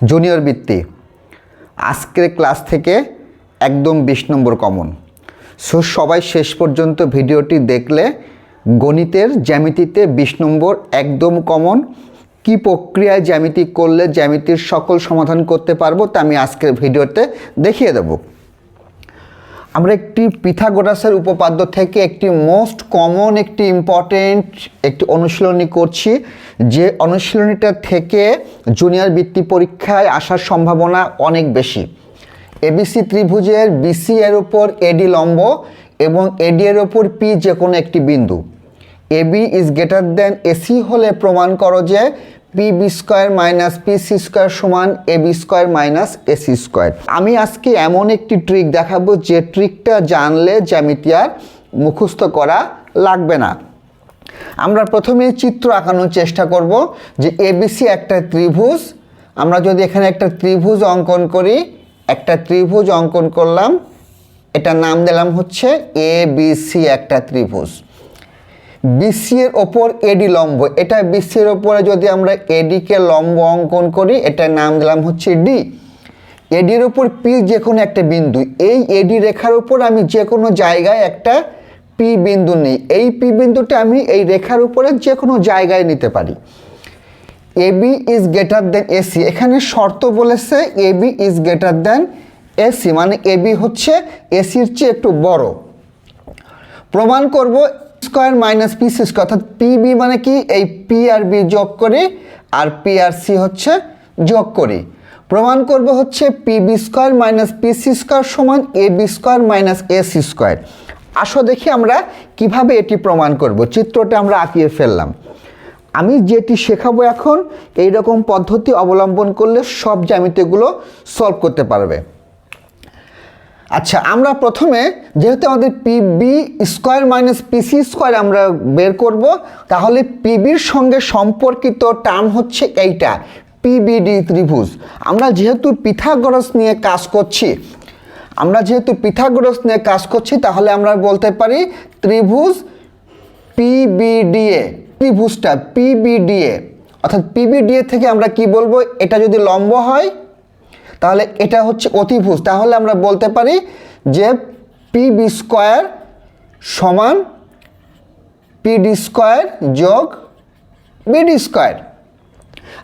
Junior বৃত্তি। আজকের class থেকে একদম বিশ নম্বর কমন সো সবাই শেষ পর্যন্ত ভিডিওটি দেখলে গণিতের জ্যামিতিতে বিশ নম্বর একদম কমন কি প্রক্রিয়ায় জ্যামিতি করলে জ্যামিতির সকল সমাধান করতে পারব তা আমি আজকের ভিডিওতে দেখিয়ে দেবো। আমরা একটি পিথাগোরাসের উপপাদ্য থেকে একটি মোস্ট কমন একটি ইম্পর্টেন্ট একটি অনুশীলনী করছি। যে অনুশীলনীটা থেকে জুনিয়র বৃত্তি পরীক্ষায় আসার সম্ভাবনা অনেক বেশি। এবিসি ত্রিভুজের বিসি এর উপর এডি লম্ব এবং এডি এর উপর পি যে কোনো একটি বিন্দু। AB is greater than AC হলে প্রমাণ করো যে P B square minus P C square সমান A B square minus AC square. আমি আজকে এমন একটি ট্রিক দেখাবো যে ট্রিকটা জানলে জ্যামিতি আর মুখস্থ করা লাগবে না। আমরা প্রথমে চিত্র আঁকানোর চেষ্টা করব যে এবিসি একটা ত্রিভুজ, আমরা যদি এখানে একটা ত্রিভুজ অঙ্কন করি, একটা ত্রিভুজ অঙ্কন করলাম, এটার নাম দিলাম হচ্ছে এ বি সি একটা ত্রিভুজ। বিসি ওপর এডি লম্ব। এটা বিসি এর ওপরে যদি আমরা এডিকে লম্ব অঙ্কন করি, এটার নাম দিলাম হচ্ছে ডি। এডির ওপর পি যে কোনো একটা বিন্দু। এই এডি রেখার উপর আমি যে কোনো জায়গায় একটা পি বিন্দু নিই। এই পি বিন্দুটা আমি এই রেখার উপরে যে কোনো জায়গায় নিতে পারি। AB is greater than AC এখানে শর্ত বলেছে AB is greater than AC মানে এবি হচ্ছে এসির চেয়ে একটু বড়। প্রমাণ করব square minus P C square, অর্থাৎ পিবি মানে কি? এই পি আর বি যোগ করি আর পি আর সি হচ্ছে যোগ করি। প্রমাণ করব হচ্ছে P B square minus P C square সমান A B square minus A C square. আসো দেখি আমরা কীভাবে এটি প্রমাণ করব। চিত্রটা আমরা আঁকিয়ে ফেললাম। আমি যেটি শেখাবো এখন এই রকম পদ্ধতি অবলম্বন করলে সব জ্যামিতিগুলো সলভ করতে পারবে। আচ্ছা আমরা প্রথমে যেহেতু আমাদের PB square minus PC square আমরা বের করব, তাহলে পিবির সঙ্গে সম্পর্কিত টার্ম হচ্ছে এইটা পিবিডি ত্রিভুজ। আমরা যেহেতু পিথাগরস নিয়ে কাজ করছি, আমরা যেহেতু পিথাগরস নিয়ে কাজ করছি, তাহলে আমরা বলতে পারি ত্রিভুজ পিবিডিএ ত্রিভুজটা পিবিডিএ অর্থাৎ পিবিডিএ থেকে আমরা কি বলব? এটা যদি লম্ব হয় তাহলে এটা হচ্ছে অতিভুজ। তাহলে আমরা বলতে পারি যে পি বি স্কোয়ার সমান পিডি স্কোয়ার যোগ বিডি স্কোয়ার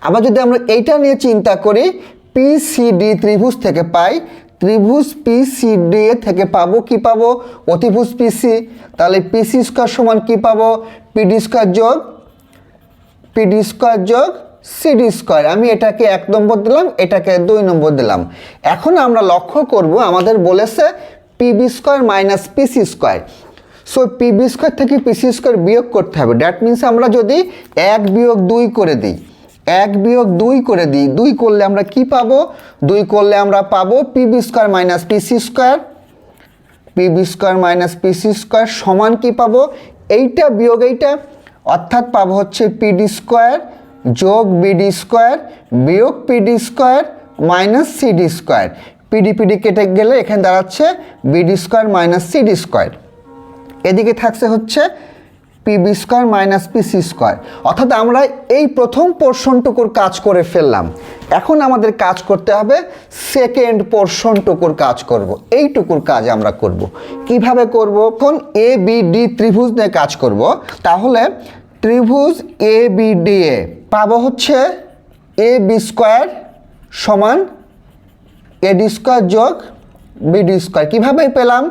আবার যদি আমরা এইটা নিয়ে চিন্তা করি পিসিডি ত্রিভুজ থেকে পাই, ত্রিভুজ পিসিডি থেকে পাবো কি পাবো? অতিভুজ পিসি তাহলে পিসি স্কোয়ার সমান কি পাবো? পিডি স্কোয়ার যোগ পিডি স্কোয়ার যোগ সিডি স্কোয়ার। আমি এটাকে এক নম্বর দিলাম, এটাকে দুই নম্বর দিলাম। এখন আমরা লক্ষ্য করব, আমাদের বলেছে PB square minus PC square. So PB square থেকে পিসি স্কোয়ার বিয়োগ করতে হবে। ড্যাট মিন্স আমরা যদি এক বিয়োগ দুই করে দিই, এক বিয়োগ দুই করে দিই, দুই করলে আমরা কি পাবো? দুই করলে আমরা পাবো PB square minus PC square. PB square minus PC square সমান কি পাবো? এইটা বিয়োগ এইটা, অর্থাৎ পাবো হচ্ছে পিডি স্কোয়ার যোগ বিডি স্কোয়ার বিয়োগ PD square minus CD square. PD PD কেটে গেলে এখানে দাঁড়াচ্ছে BD square minus CD square. এদিকে থাকছে হচ্ছে PB square minus PC square. অর্থাৎ আমরা এই প্রথম পোর্শনটুকুর কাজ করে ফেললাম। এখন আমাদের কাজ করতে হবে সেকেন্ড পোর্শনটুকুর কাজ করব। এইটুকুর কাজ আমরা করব। কীভাবে করব? এখন এ, বি, ডি ত্রিভুজ নিয়ে কাজ করব। তাহলে ত্রিভুজ এ বি ডি এ পাবো হচ্ছে এ বি স্কোয়ার সমান এডি স্কোয়ার যোগ বিডি স্কোয়ার কীভাবে পেলাম?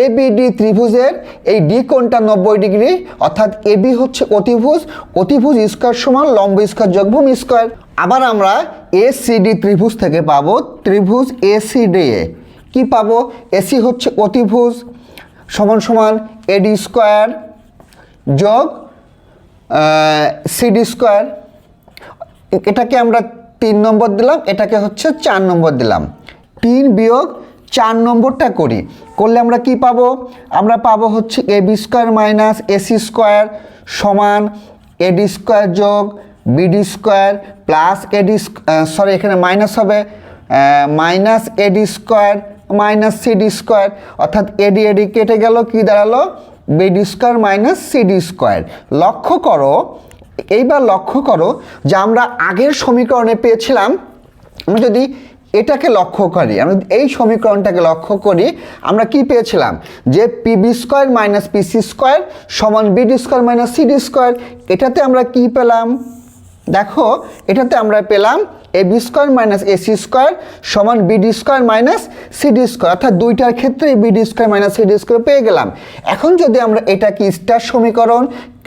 এ বিডি ত্রিভুজের এই ডি কোণটা নব্বই ডিগ্রি, অর্থাৎ এ বি হচ্ছে অতিভুজ অতিভুজ স্কোয়ার সমান লম্ব স্কোয়ার যোগ ভূমি স্কোয়ার আবার আমরা এ সিডি ত্রিভুজ থেকে পাবো ত্রিভুজ এ ডি এ। কী পাবো? এসি হচ্ছে অতিভুজ সমান সমান এডি স্কোয়ার যোগ সিডি স্কোয়ার এটাকে আমরা তিন নম্বর দিলাম, এটাকে হচ্ছে চার নম্বর দিলাম। তিন বিয়োগ চার নম্বরটা করি। করলে আমরা কি পাবো? আমরা পাবো হচ্ছে A B square minus AC square সমান এডি স্কোয়ার যোগ BD square plus AD sorry এখানে মাইনাস হবে। Minus AD square minus CD square অর্থাৎ এডি এডি কেটে গেল, কি দাঁড়াল? BD square minus CD square লক্ষ্য করো, এইবার লক্ষ্য করো যে আমরা আগের সমীকরণে পেয়েছিলাম, আমি যদি এটাকে লক্ষ্য করি, আমি এই সমীকরণটাকে লক্ষ্য করি, আমরা কি পেয়েছিলাম? যে PB square minus PC square সমান BD square minus CD square এটাতে আমরা কি পেলাম? দেখো, এটাতে আমরা পেলাম A B square minus AC square সমান BD square minus CD square অর্থাৎ দুইটার ক্ষেত্রে BD square minus CD square পেয়ে গেলাম। এখন যদি আমরা এটাকে স্টার সমীকরণ,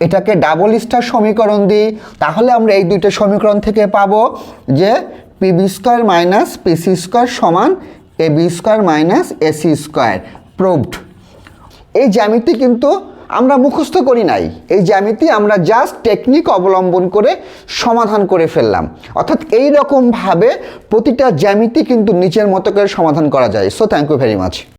এটাকে ডাবল স্টার সমীকরণ দিই, তাহলে আমরা এই দুইটা সমীকরণ থেকে পাবো যে P B square minus PC square সমান A B square minus AC square proved এই জ্যামিতি কিন্তু আমরা মুখস্থ করি নাই। এই জ্যামিতি আমরা জাস্ট টেকনিক অবলম্বন করে সমাধান করে ফেললাম। অর্থাৎ এই রকমভাবে প্রতিটা জ্যামিতি কিন্তু নিচের মতো করে সমাধান করা যায়। So thank you very much